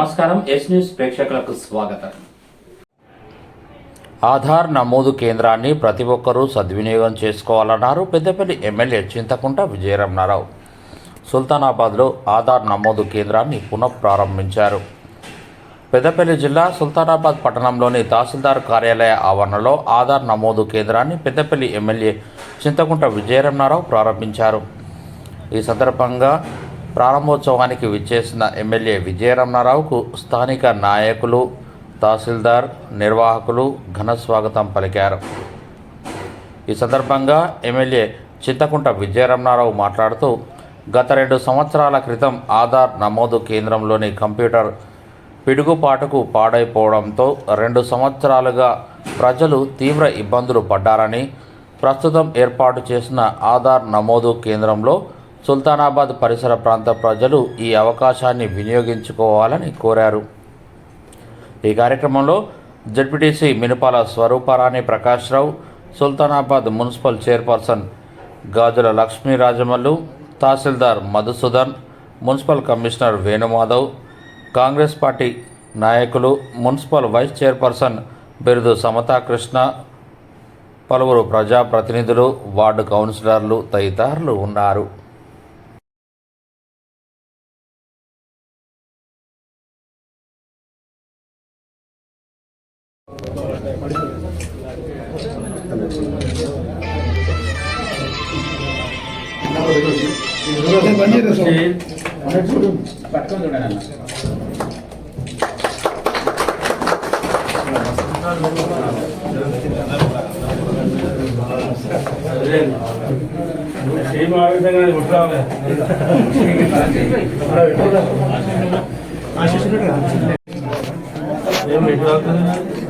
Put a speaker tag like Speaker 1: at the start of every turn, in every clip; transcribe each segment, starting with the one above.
Speaker 1: నమస్కారం yes news ప్రేక్షకులకు స్వాగతం.
Speaker 2: ఆధార్ నమోదు కేంద్రాన్ని ప్రతి ఒక్కరూ సద్వినియోగం చేసుకోవాలన్నారు పెద్దపల్లి ఎమ్మెల్యే చింతకుంట విజయరమణారావు. సుల్తానాబాద్లో ఆధార్ నమోదు కేంద్రాన్ని పునఃప్రారంభించారు. పెద్దపల్లి జిల్లా సుల్తానాబాద్ పట్టణంలోని తహసీల్దార్ కార్యాలయ ఆవరణలో ఆధార్ నమోదు కేంద్రాన్ని పెద్దపల్లి ఎమ్మెల్యే చింతకుంట విజయరమణారావు ప్రారంభించారు. ఈ సందర్భంగా ప్రారంభోత్సవానికి విచ్చేసిన ఎమ్మెల్యే విజయరమణారావుకు స్థానిక నాయకులు తహసీల్దార్ నిర్వాహకులు ఘన స్వాగతం పలికారు. ఈ సందర్భంగా ఎమ్మెల్యే చింతకుంట విజయరమణారావు మాట్లాడుతూ గత రెండు సంవత్సరాల క్రితం ఆధార్ నమోదు కేంద్రంలోని కంప్యూటర్ పిడుగుపాటుకు పాడైపోవడంతో రెండు సంవత్సరాలుగా ప్రజలు తీవ్ర ఇబ్బందులు పడ్డారని ప్రస్తుతం ఏర్పాటు చేసిన ఆధార్ నమోదు కేంద్రంలో సుల్తానాబాద్ పరిసర ప్రాంత ప్రజలు ఈ అవకాశాన్ని వినియోగించుకోవాలని కోరారు. ఈ కార్యక్రమంలో ZPTC Minupala Swaruparani Prakashrao Sultanabad municipal chairperson Gajula Lakshmi Rajamallu తహసీల్దార్ Madhusudan municipal commissioner Venumadhav Congress party నాయకులు municipal vice chairperson Birudu Samathakrishna పలువురు ప్రజాప్రతినిధులు వార్డు కౌన్సిలర్లు తదితరులు ఉన్నారు.
Speaker 3: సేమ్ ఆ విధంగా ఉట్రావాలి ఏం ఎటు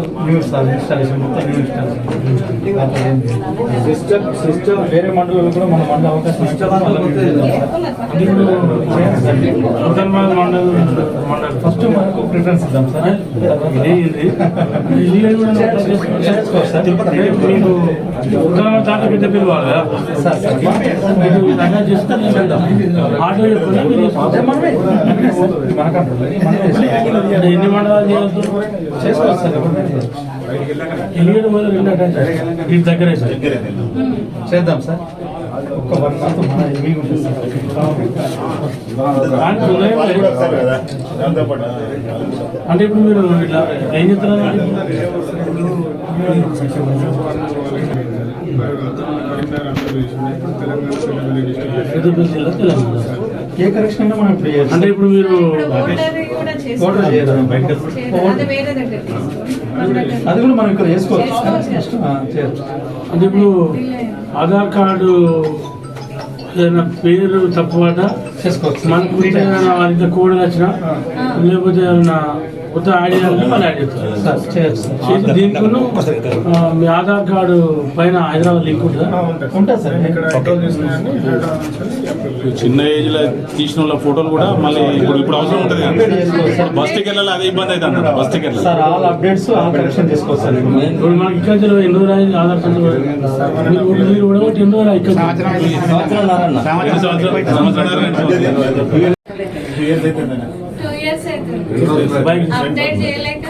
Speaker 3: బిల్లు న్యూస్ ఇన్స్టాలేషన్ మొత్తం న్యూ సిస్టమ్ సిస్టమ్ వేరే మండలంలో కూడా మన మండల అవకాశం సిస్టర్ మండలం మండల్ ఫస్ట్ మనకు ప్రిఫరెన్స్ ఇద్దాం సార్ ఇదే ఇది ఇల్లు కూడా చేసుకోవచ్చు పెద్ద కదా మీరు ఈ విధంగా వెళ్దాం ఆటో మీరు ఎన్ని మండలాలు చేయగలుగుతారు చేసుకోవచ్చు సార్ దగ్గరే సార్ చేద్దాం సార్ ఒక్క వన్ మంత్ మన ఉంటుంది అంటే ఇప్పుడు మీరు ఇట్లా ఏం చెప్తున్నారు
Speaker 4: ఏ కరెక్షన్ అయినా మనం ఇప్పుడు చేయొచ్చు.
Speaker 3: అంటే ఇప్పుడు మీరు
Speaker 4: ఓటర్ చేయరు బయట
Speaker 5: అది
Speaker 4: కూడా మనం ఇక్కడ చేయొచ్చు.
Speaker 3: అంటే ఇప్పుడు ఆధార్ కార్డు ఏదైనా పేరు తప్పుమాట
Speaker 4: చేసుకోవచ్చు.
Speaker 3: మనకు ఏదైనా వారికి కోడ్ వచ్చినా లేకపోతే ఏదైనా కొత్త యాడ్ చేయాలంటే మళ్ళీ యాడ్ చేస్తారు.
Speaker 4: సార్ చేయొచ్చు సార్.
Speaker 3: చేసి దీనికి మీ ఆధార్ కార్డు పైన హైదరాబాద్ లింక్ ఉంటుందా?
Speaker 4: ఉంటుంది సార్.
Speaker 6: చిన్న ఏజ్లో తీసిన వాళ్ళ ఫోటోలు కూడా మళ్ళీ ఇప్పుడు ఇప్పుడు అవసరం ఉంటుంది. బస్ టికెట్ అదే ఇబ్బంది అయితే అన్న bus ticket
Speaker 4: sir all updates all correction చేసుకోవచ్చు సార్. ఇప్పుడు.
Speaker 3: మనకి ఇక్కడ నుంచి ఎన్ని అయింది ఆధార్ కార్డు మీరు కూడా ఒకటి ఎన్ని రోజులు ఇక్కడ
Speaker 5: అవుతుంది
Speaker 3: బైక్
Speaker 5: అప్డేట్ చేయలేక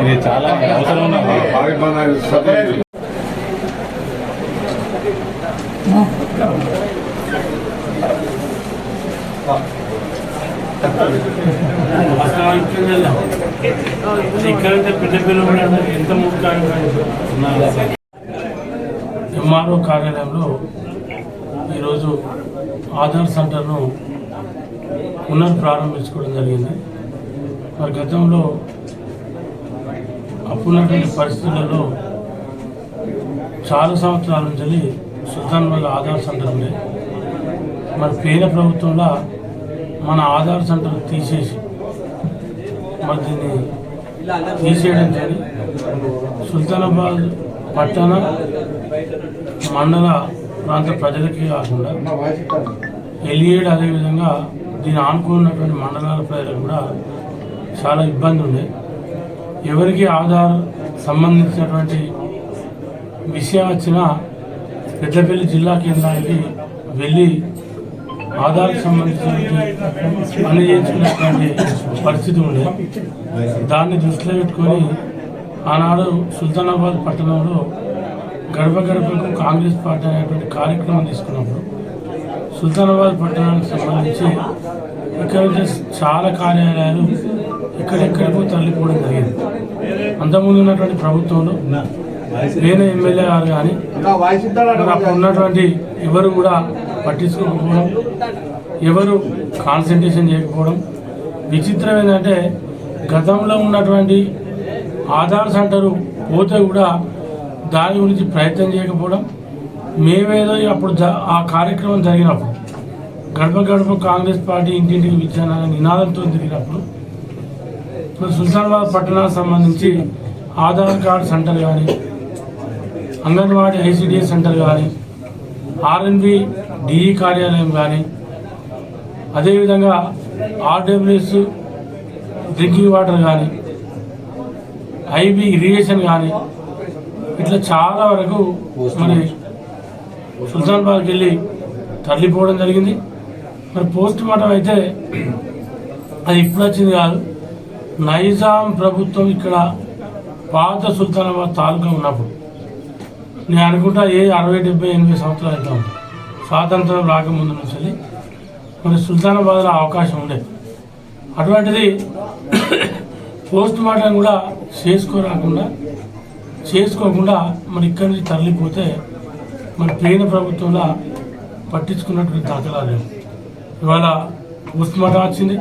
Speaker 6: ఇది చాలా అవసరం
Speaker 3: పెద్ద పిల్లలు ఎంత ముఖ్యంగా ఎంఆర్ఓ కార్యాలయంలో ఈరోజు ఆధార్ సెంటర్ను పునఃప్రారంభించుకోవడం జరిగింది. మరి గతంలో అప్పున్నటువంటి పరిస్థితులలో చాలా సంవత్సరాల నుంచి సుల్తాన్ వల్ల ఆధార్ సెంటర్ ఉండే మరి పేద ప్రభుత్వంలో మన ఆధార్ సెంటర్ తీసేసి మరి దీన్ని తీసేయడం జరిగింది. సుల్తానాబాద్ పట్టణ మండల ప్రాంత ప్రజలకే కాకుండా ఎలియేడ్ అదేవిధంగా దీని ఆనుకున్నటువంటి మండలాల ప్రజలకు కూడా చాలా ఇబ్బంది ఉంది. ఎవరికి ఆధార్ సంబంధించినటువంటి విషయం వచ్చినా పెద్దపల్లి జిల్లా కేంద్రానికి వెళ్ళి ఆధార్కి సంబంధించినటువంటి పని చేయించుకునేటువంటి పరిస్థితి ఉంది. దాన్ని దృష్టిలో పెట్టుకొని ఆనాడు సుల్తానాబాద్ పట్టణంలో గడప గడపకు కాంగ్రెస్ పార్టీ అనేటువంటి కార్యక్రమం తీసుకున్నప్పుడు సుల్తానాబాద్ పట్టణానికి సంబంధించి ఇక్కడ చాలా కార్యాలయాలు ఎక్కడెక్కడికో తరలిపోవడం జరిగింది. అంతకుముందు ఉన్నటువంటి ప్రభుత్వంలో వేరే ఎమ్మెల్యే గారు కానీ అప్పుడు ఉన్నటువంటి ఎవరు కూడా పట్టించుకోకపోవడం ఎవరు కాన్సన్ట్రేషన్ చేయకపోవడం విచిత్రం ఏంటంటే గతంలో ఉన్నటువంటి ఆధార్ సెంటరు పోతే కూడా దాని గురించి ప్రయత్నం చేయకపోవడం మేమేదో అప్పుడు ఆ కార్యక్రమం జరిగినప్పుడు గడప గడప కాంగ్రెస్ పార్టీ ఇంటింటికి విచ్చాన నినాదంతో తిరిగినప్పుడు ఇప్పుడు సుల్తానాబాద్ పట్టణానికి సంబంధించి ఆధార్ కార్డ్ సెంటర్ కానీ అంగన్వాడీ ఐసిడిఎస్ సెంటర్ కానీ ఆర్ఎన్బి డిఈ కార్యాలయం కానీ అదేవిధంగా ఆర్డబ్ల్యూఎస్ డ్రింకింగ్ వాటర్ కానీ ఐబీ ఇరిగేషన్ కానీ ఇట్లా చాలా వరకు మరి సుల్తాన్బాద్కి వెళ్ళి తరలిపోవడం జరిగింది. మరి పోస్ట్ మార్టం అయితే అది ఇప్పుడు వచ్చింది కాదు. నైజాం ప్రభుత్వం ఇక్కడ పాత సుల్తానాబాద్ తాలూకా ఉన్నప్పుడు. నేను అనుకుంటా ఏ అరవై డెబ్బై ఎనభై సంవత్సరాలు అయితే ఉంది. స్వాతంత్రం రాకముందు నుంచి మరి సుల్తానాబాద్లో అవకాశం ఉండేది అటువంటిది పోస్ట్ మార్టం కూడా చేసుకోరాకుండా చేసుకోకుండా మరి ఇక్కడి నుంచి తరలిపోతే మరి పేద ప్రభుత్వంలో పట్టించుకున్నటువంటి దాఖలాలు లేవు ఇవాళ పోస్ట్ వచ్చింది.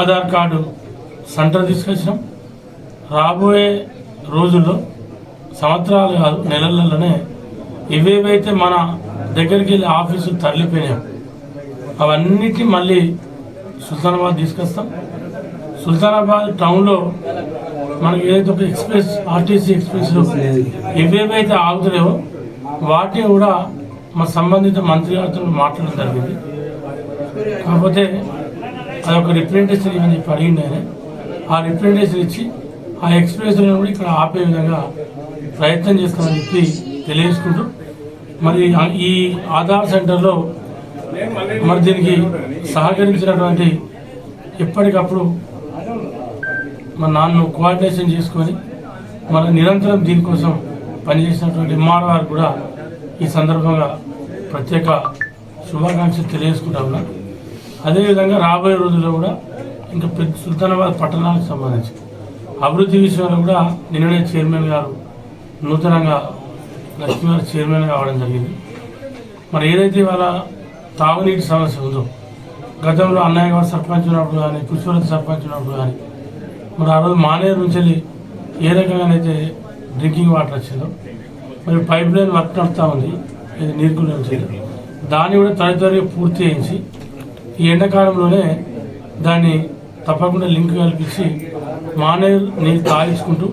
Speaker 3: ఆధార్ కార్డు సెంటర్ తీసుకొచ్చినాం. రాబోయే రోజుల్లో సంవత్సరాలు కాదు నెలలలోనే ఇవేవైతే మన దగ్గరికి వెళ్ళి ఆఫీసులు తరలిపోయినాం అవన్నిటి మళ్ళీ సుల్తానాబాద్ తీసుకొస్తాం. సుల్తానాబాద్ టౌన్లో మనకి ఏదైతే ఒక ఎక్స్ప్రెస్ ఆర్టీసీ ఎక్స్ప్రెస్లు ఇవేవైతే ఆగుతలేవో వాటిని కూడా మా సంబంధిత మంత్రి గారితో మాట్లాడడం జరిగింది. కాకపోతే అదొక రిప్రజెంటేషన్ ఇవ్వని చెప్పి అడిగింది ఆయన. ఆ రిప్రజెంటేషన్ ఇచ్చి ఆ ఎక్స్ప్రెస్లను కూడా ఇక్కడ ఆపే విధంగా ప్రయత్నం చేస్తామని చెప్పి తెలియజేసుకుంటూ మరి ఈ ఆధార్ సెంటర్లో మరి దీనికి సహకరించినటువంటి ఎప్పటికప్పుడు మా నాన్ను కోఆర్డినేషన్ చేసుకొని మన నిరంతరం దీనికోసం పనిచేసినటువంటి ఎంఆర్ఆర్ కూడా ఈ సందర్భంగా ప్రత్యేక శుభాకాంక్షలు తెలియజేసుకుంటా ఉన్నా అదేవిధంగా రాబోయే రోజుల్లో కూడా ఇంకా పెద్ద సుల్తానాబాద్ పట్టణానికి సంబంధించి అభివృద్ధి విషయంలో కూడా నిన్ననే చైర్మన్ గారు నూతనంగా లక్ష్మీ గారు చైర్మన్ కావడం జరిగింది. మరి ఏదైతే ఇవాళ తాగునీటి సమస్య ఉందో గతంలో అన్నయ్య గారు సర్పంచ్ ఉన్నప్పుడు కానీ పుష్పవతి సర్పంచ్ ఉన్నప్పుడు కానీ మరి ఆ రోజు మానేరు నుంచి ఏ రకంగానైతే డ్రింకింగ్ వాటర్ వచ్చిందో మరి పైప్ లైన్ వర్క్ నడుస్తూ ఉంది. ఇది నీరుకుల నుంచి దాన్ని కూడా త్వరితరిగా పూర్తి చేయించి ఈ ఎండాకాలంలోనే దాన్ని తప్పకుండా లింక్ కల్పించి మానేరు నీళ్ళు తాగించుకుంటూ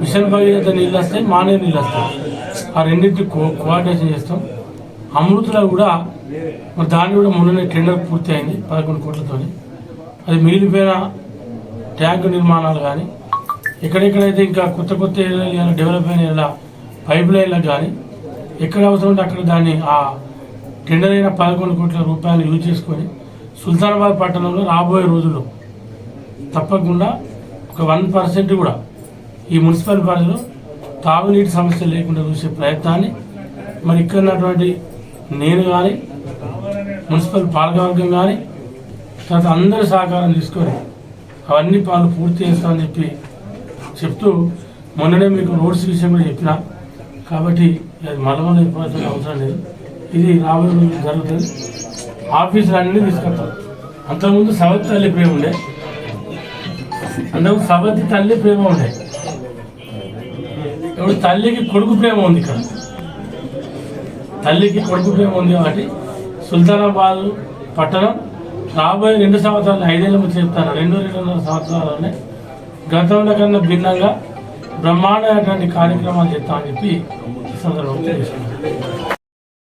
Speaker 3: మిషన్ భగీరథ నీళ్ళు వస్తాయి మానేరు నీళ్ళు వస్తాయి. ఆ రెండింటిని కో కోఆర్డినేషన్ చేస్తాం. అమృతలో కూడా మరి దాన్ని కూడా మొన్ననే టెండర్ పూర్తి అయింది పదకొండు కోట్లతో అది మిగిలిపోయిన ట్యాంకు నిర్మాణాలు కానీ ఎక్కడెక్కడైతే ఇంకా కొత్త కొత్త ఏరియాలు డెవలప్ అయిన ఇలా పైప్ లైన్లకు కానీ ఎక్కడ అవసరం ఉంటే అక్కడ దాన్ని ఆ టెండర్ అయిన పదకొండు కోట్ల రూపాయలు యూజ్ చేసుకొని సుల్తానాబాద్ పట్టణంలో రాబోయే రోజుల్లో తప్పకుండా ఒక వన్ పర్సెంట్ కూడా ఈ మున్సిపల్ పరిధిలో తాగునీటి సమస్య లేకుండా చూసే ప్రయత్నాన్ని మరి ఇక్కడ ఉన్నటువంటి నేను కానీ మున్సిపల్ పాలకవర్గం కానీ తర్వాత అందరి సహకారం తీసుకొని అవన్నీ పనులు పూర్తి చేస్తామని చెప్పి చెప్తూ మొన్ననే మీకు రోడ్స్ విషయం కూడా చెప్పిన. కాబట్టి అది మలమల ఇవ్వాల్సిన అవసరం లేదు. ఇది రాబోయే రోజుల్లో జరుగుతుంది. ఆఫీసులు అన్నీ తీసుకొస్తాం. అంతకుముందు సవతి తల్లి ప్రేమ ఉండే. అంతకు సవతి తల్లి ప్రేమ ఉండే. ఇప్పుడు తల్లికి కొడుకు ప్రేమ ఉంది ఇక్కడ. తల్లికి కొడుకు ప్రేమ ఉంది కాబట్టి సుల్తానాబాద్ పట్టణం రాబోయే రెండు సంవత్సరాలు ఐదేళ్ళ ముందు చెప్తాను. రెండు రెండున్నర సంవత్సరాలనే గతంలో కన్నా భిన్నంగా బ్రహ్మాండమైనటువంటి కార్యక్రమాలు చేస్తామని చెప్పి ఈ సందర్భంగా తెలుసుకున్నాను